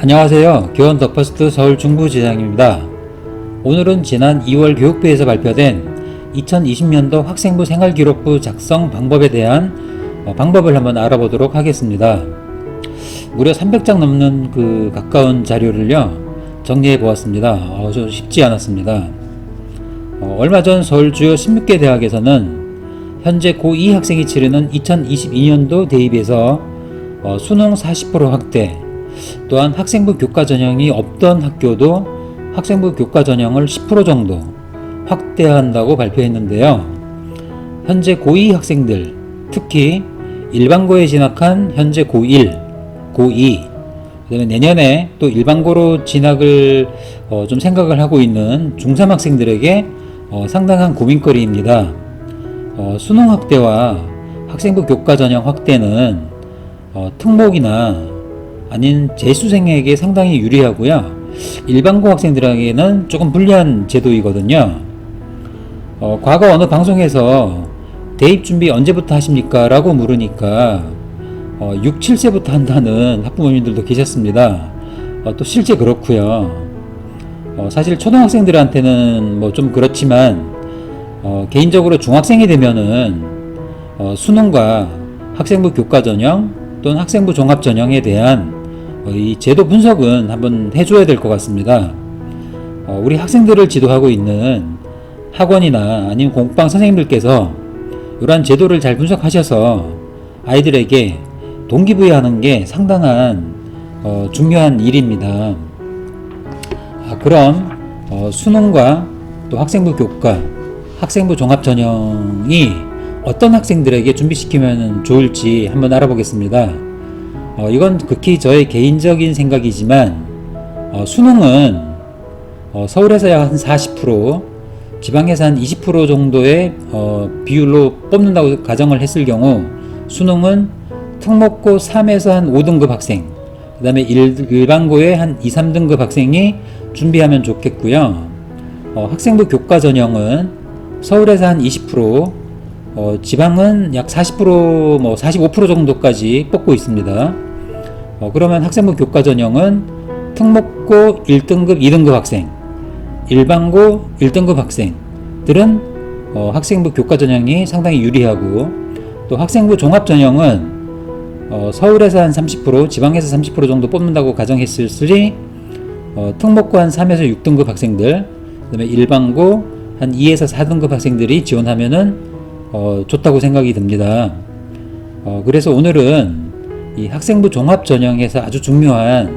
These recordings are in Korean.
안녕하세요. 교원 더퍼스트 서울 중부지장입니다. 오늘은 지난 2월 교육부에서 발표된 2020년도 학생부 생활기록부 작성 방법에 대한 어, 방법을 한번 알아보도록 하겠습니다. 무려 300장 넘는 그 가까운 자료를요 정리해 보았습니다. 어, 좀 쉽지 않았습니다. 어, 얼마 전 서울 주요 16개 대학에서는 현재 고2 학생이 치르는 2022년도 대입에서 어, 수능 40% 확대, 또한 학생부 교과 전형이 없던 학교도 학생부 교과 전형을 10% 정도 확대한다고 발표했는데요. 현재 고2 학생들, 특히 일반고에 진학한 현재 고1, 고2, 그다음에 내년에 또 일반고로 진학을 어, 좀 생각을 하고 있는 중3 학생들에게 어, 상당한 고민거리입니다. 어, 수능 확대와 학생부 교과 전형 확대는 어, 특목이나 아닌 재수생에게 상당히 유리하고요. 일반고 학생들에게는 조금 불리한 제도이거든요. 어, 과거 어느 방송에서 대입 준비 언제부터 하십니까? 라고 물으니까 어, 6, 7세부터 한다는 학부모님들도 계셨습니다. 어, 또 실제 그렇고요. 어, 사실 초등학생들한테는 뭐 좀 그렇지만 어, 개인적으로 중학생이 되면은 어, 수능과 학생부 교과 전형 또는 학생부 종합 전형에 대한 어, 이 제도 분석은 한번 해줘야 될 것 같습니다. 어, 우리 학생들을 지도하고 있는 학원이나 아니면 공방 선생님들께서 이러한 제도를 잘 분석하셔서 아이들에게 동기부여하는 게 상당한 어, 중요한 일입니다. 아, 그럼 어, 수능과 또 학생부 교과, 학생부 종합 전형이 어떤 학생들에게 준비시키면 좋을지 한번 알아보겠습니다. 어, 이건 극히 저의 개인적인 생각이지만 어, 수능은 어, 서울에서 약 한 40%, 지방에서 한 20% 정도의 어, 비율로 뽑는다고 가정을 했을 경우 수능은 특목고 3에서 한 5등급 학생, 그 다음에 일반고의 한 2, 3등급 학생이 준비하면 좋겠고요. 어, 학생부 교과 전형은 서울에서 한 20%, 어, 지방은 약 40%, 뭐 45% 정도까지 뽑고 있습니다. 어, 그러면 학생부 교과 전형은 특목고 1등급, 2등급 학생, 일반고 1등급 학생들은 어, 학생부 교과 전형이 상당히 유리하고 또 학생부 종합 전형은 어, 서울에서 한 30%, 지방에서 30% 정도 뽑는다고 가정했을 시 어, 특목고 한 3에서 6등급 학생들, 그다음에 일반고 한 2에서 4등급 학생들이 지원하면은 어, 좋다고 생각이 듭니다. 어, 그래서 오늘은 이 학생부 종합 전형에서 아주 중요한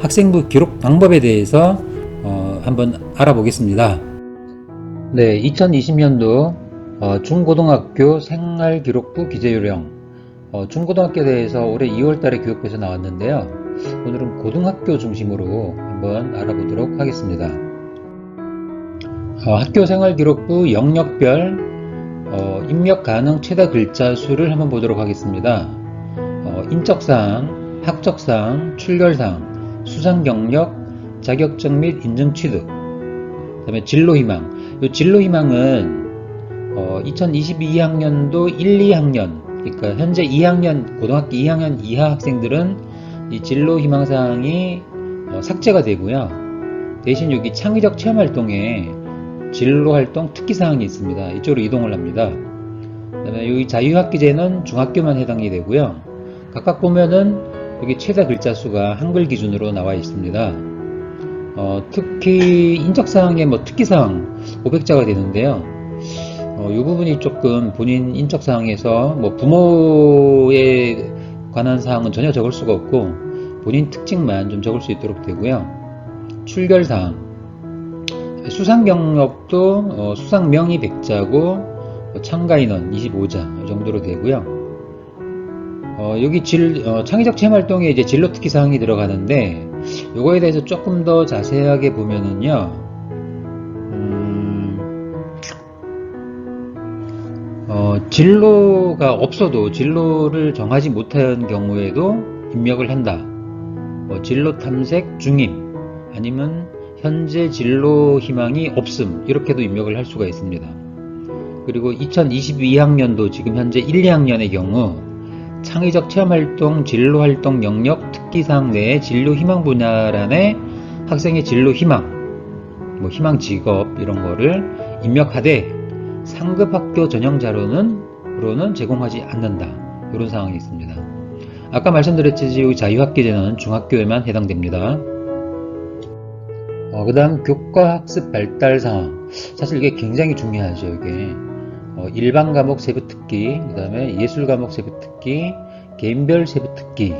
학생부 기록 방법에 대해서 어, 한번 알아보겠습니다. 네, 2020년도 어, 중고등학교 생활기록부 기재요령 어, 중고등학교에 대해서 올해 2월달에 교육부에서 나왔는데요. 오늘은 고등학교 중심으로 한번 알아보도록 하겠습니다. 어, 학교 생활기록부 영역별 어, 입력 가능 최다 글자 수를 한번 보도록 하겠습니다. 어, 인적사항, 학적사항, 출결사항, 수상 경력, 자격증 및 인증 취득, 그 다음에 진로희망. 이 진로희망은 어, 2022학년도 1, 2학년, 그러니까 현재 2학년 고등학교 2학년 이하 학생들은 이 진로희망사항이 어, 삭제가 되고요. 대신 여기 창의적 체험활동에 진로활동 특기사항이 있습니다. 이쪽으로 이동을 합니다. 그 다음에 여기 자유학기제는 중학교만 해당이 되고요. 각각 보면은 여기 최다 글자 수가 한글 기준으로 나와 있습니다. 어, 특히 인적사항의 뭐 특기사항 500자가 되는데요. 어, 이 부분이 조금 본인 인적사항에서 뭐 부모에 관한 사항은 전혀 적을 수가 없고 본인 특징만 좀 적을 수 있도록 되고요. 출결사항 수상 경력도 어, 수상 명의 100자고 어, 참가 인원 25자 정도로 되고요. 어, 여기 질, 어, 창의적 체험 활동에 이제 진로 특기 사항이 들어가는데 요거에 대해서 조금 더 자세하게 보면은요. 음, 어, 진로가 없어도 진로를 정하지 못한 경우에도 입력을 한다. 뭐 진로 탐색 중임 아니면 현재 진로 희망이 없음 이렇게도 입력을 할 수가 있습니다. 그리고 2022학년도 지금 현재 1, 2학년의 경우 창의적 체험활동, 진로활동 영역 특기사항 내에 진로 희망 분야란에 학생의 진로 희망, 뭐 희망 직업 이런 거를 입력하되 상급 학교 전형 자료는 제공하지 않는다. 이런 상황이 있습니다. 아까 말씀드렸듯이 이 자유학기제는 중학교에만 해당됩니다. 어, 그 다음 교과 학습 발달 상황. 사실 이게 굉장히 중요하죠. 이게 어, 일반 과목 세부 특기, 그 다음에 예술 과목 세부 특기, 개인별 세부 특기,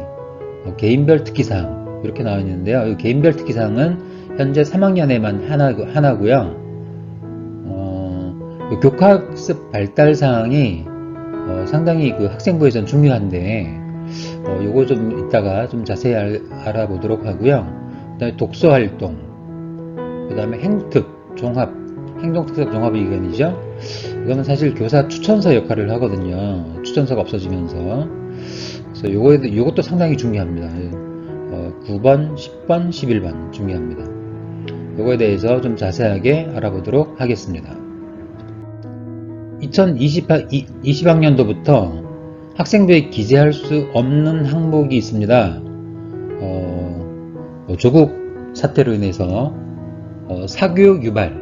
어, 개인별 특기 사항 이렇게 나와 있는데요. 이 개인별 특기 사항은 현재 3학년에만 하나, 하나고요. 어, 그 교과학습 발달 사항이 어, 상당히 그 학생부에선 중요한데 어, 요거 좀 이따가 좀 자세히 알, 알아보도록 하고요. 그 다음에 독서 활동, 그 다음에 행특, 종합, 행동특색 종합 의견이죠. 이거는 사실 교사 추천서 역할을 하거든요. 추천서가 없어지면서. 그래서 요거에, 요것도 상당히 중요합니다. 어, 9번, 10번, 11번 중요합니다. 요거에 대해서 좀 자세하게 알아보도록 하겠습니다. 2020 학년도부터 학생부에 기재할 수 없는 항목이 있습니다. 어, 뭐 조국 사태로 인해서 어, 사교육 유발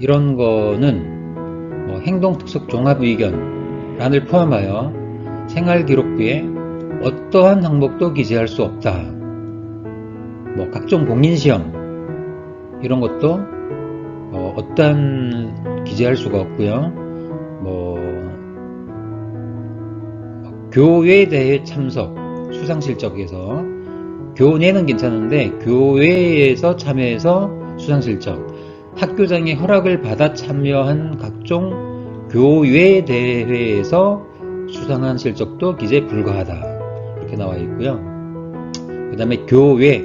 이런 거는 뭐 행동특색 종합의견란을 포함하여 생활기록부에 어떠한 항목도 기재할 수 없다. 뭐 각종 공인시험 이런 것도 어, 어떠한 기재할 수가 없고요. 뭐 교회 대회 참석 수상 실적에서 교내는 괜찮은데 교회에서 참여해서 수상 실적 학교장의 허락을 받아 참여한 각종 교회 대회에서 수상한 실적도 기재 불가하다 이렇게 나와 있고요. 그 다음에 교회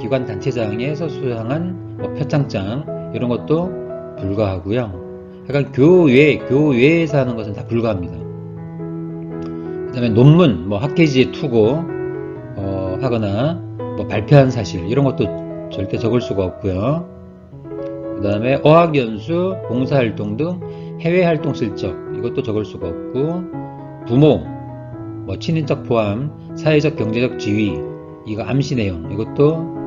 기관 단체장에서 수상한 뭐 표창장 이런 것도 불가하고요. 약간 교회 교회에서 하는 것은 다 불가합니다. 그 다음에 논문 뭐 학회지에 투고 어, 하거나 뭐 발표한 사실 이런 것도 절대 적을 수가 없고요. 그 다음에 어학연수, 봉사활동 등 해외활동 실적 이것도 적을 수가 없고 부모, 뭐 친인척 포함, 사회적 경제적 지위 이거 암시 내용 이것도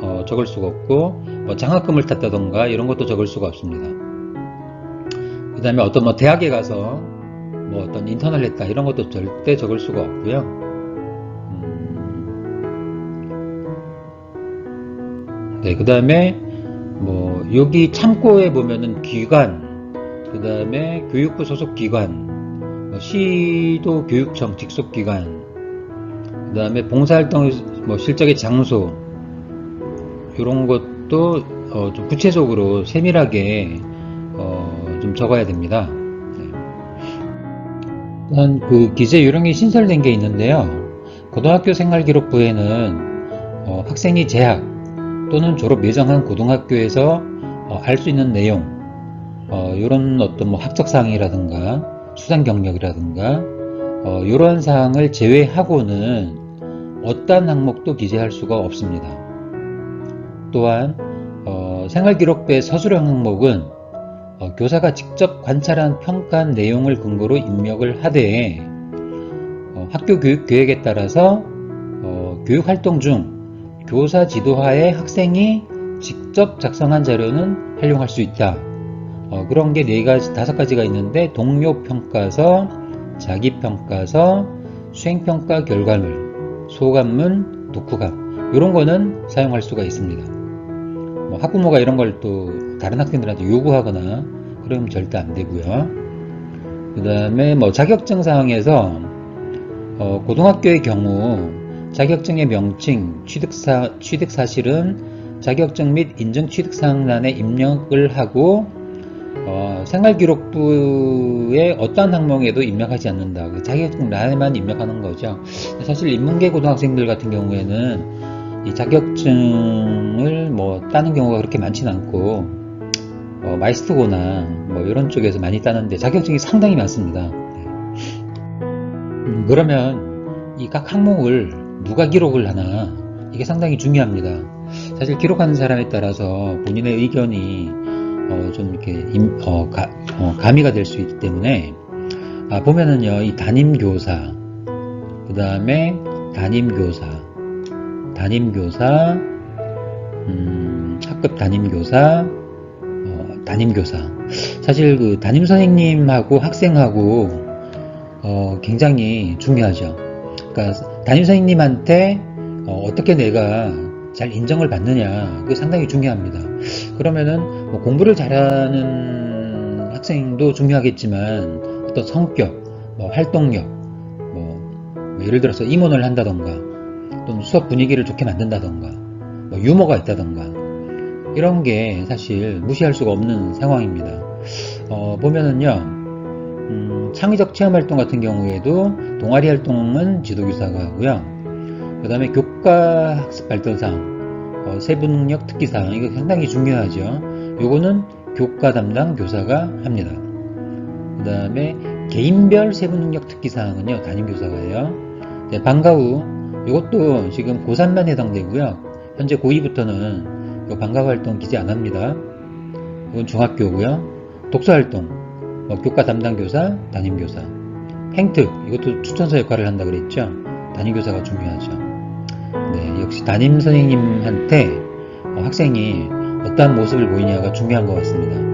어, 적을 수가 없고 뭐 장학금을 탔다던가 이런 것도 적을 수가 없습니다. 그 다음에 어떤 뭐 대학에 가서 뭐 어떤 인턴을 했다 이런 것도 절대 적을 수가 없고요. 음... 네, 그 다음에 뭐 여기 창고에 보면은 기관, 그 다음에 교육부 소속 기관, 뭐 시도 교육청 직속 기관, 그 다음에 봉사활동 뭐 실적의 장소 이런 것도 어, 좀 구체적으로 세밀하게 어, 좀 적어야 됩니다. 일단 그 기재 요령이 신설된 게 있는데요. 고등학교 생활기록부에는 어, 학생이 재학 또는 졸업 예정한 고등학교에서 어, 알수 있는 내용 어, 이런 어떤 뭐 학적 사항이라든가 수상 경력이라든가 어, 이러한 사항을 제외하고는 어떠한 항목도 기재할 수가 없습니다. 또한 어, 생활기록부의 서술형 항목은 어, 교사가 직접 관찰한 평가한 내용을 근거로 입력을 하되 어, 학교 교육 계획에 따라서 어, 교육 활동 중 교사 지도하에 학생이 직접 작성한 자료는 활용할 수 있다. 어, 그런 게 네 가지, 다섯 가지가 있는데 동료 평가서, 자기 평가서, 수행 평가 결과물, 소감문, 독후감 이런 거는 사용할 수가 있습니다. 뭐 학부모가 이런 걸 또 다른 학생들한테 요구하거나 그러면 절대 안 되고요. 그 다음에 뭐 자격증 사항에서 어, 고등학교의 경우 자격증의 명칭, 취득사, 취득사실은 자격증 및 인증 취득사항란에 입력을 하고 어, 생활기록부의 어떠한 항목에도 입력하지 않는다. 그 자격증란에만 입력하는 거죠. 사실 인문계 고등학생들 같은 경우에는 이 자격증을 뭐 따는 경우가 그렇게 많지는 않고 어, 마이스트고나 뭐 이런 쪽에서 많이 따는데 자격증이 상당히 많습니다. 음, 그러면 이 각 항목을 누가 기록을 하나 이게 상당히 중요합니다. 사실 기록하는 사람에 따라서 본인의 의견이 어, 좀 이렇게 임, 어, 가, 어, 가미가 될 수 있기 때문에 아, 보면은요 이 담임 교사 그 다음에 담임 교사, 담임 교사, 음, 학급 담임 교사, 어, 담임 교사. 사실 그 담임 선생님하고 학생하고 어, 굉장히 중요하죠. 그러니까 담임 선생님한테 어, 떻게 내가 잘 인정을 받느냐 그게 상당히 중요합니다. 그러면은 뭐 공부를 잘하는 학생도 중요하겠지만 어떤 성격, 뭐 활동력, 뭐, 뭐 예를 들어서 임원을 한다던가 또는 수업 분위기를 좋게 만든다던가 뭐 유머가 있다던가 이런 게 사실 무시할 수가 없는 상황입니다. 어, 보면은요, 음, 창의적 체험 활동 같은 경우에도 동아리 활동은 지도교사가 하고요. 그 다음에 교과 학습 발전상, 어, 세부 능력 특기사항, 이거 상당히 중요하죠. 요거는 교과 담당 교사가 합니다. 그 다음에 개인별 세부 능력 특기사항은요, 담임 교사가 해요. 네, 방과 후, 이것도 지금 고3만 해당되고요. 현재 고2부터는 그 방과 후 활동 기재 안 합니다. 이건 중학교고요. 독서 활동, 뭐 교과 담당 교사, 담임 교사. 행특, 이것도 추천서 역할을 한다 그랬죠. 담임 교사가 중요하죠. 네, 역시 담임 선생님한테 어, 학생이 어떠한 모습을 보이냐가 중요한 것 같습니다.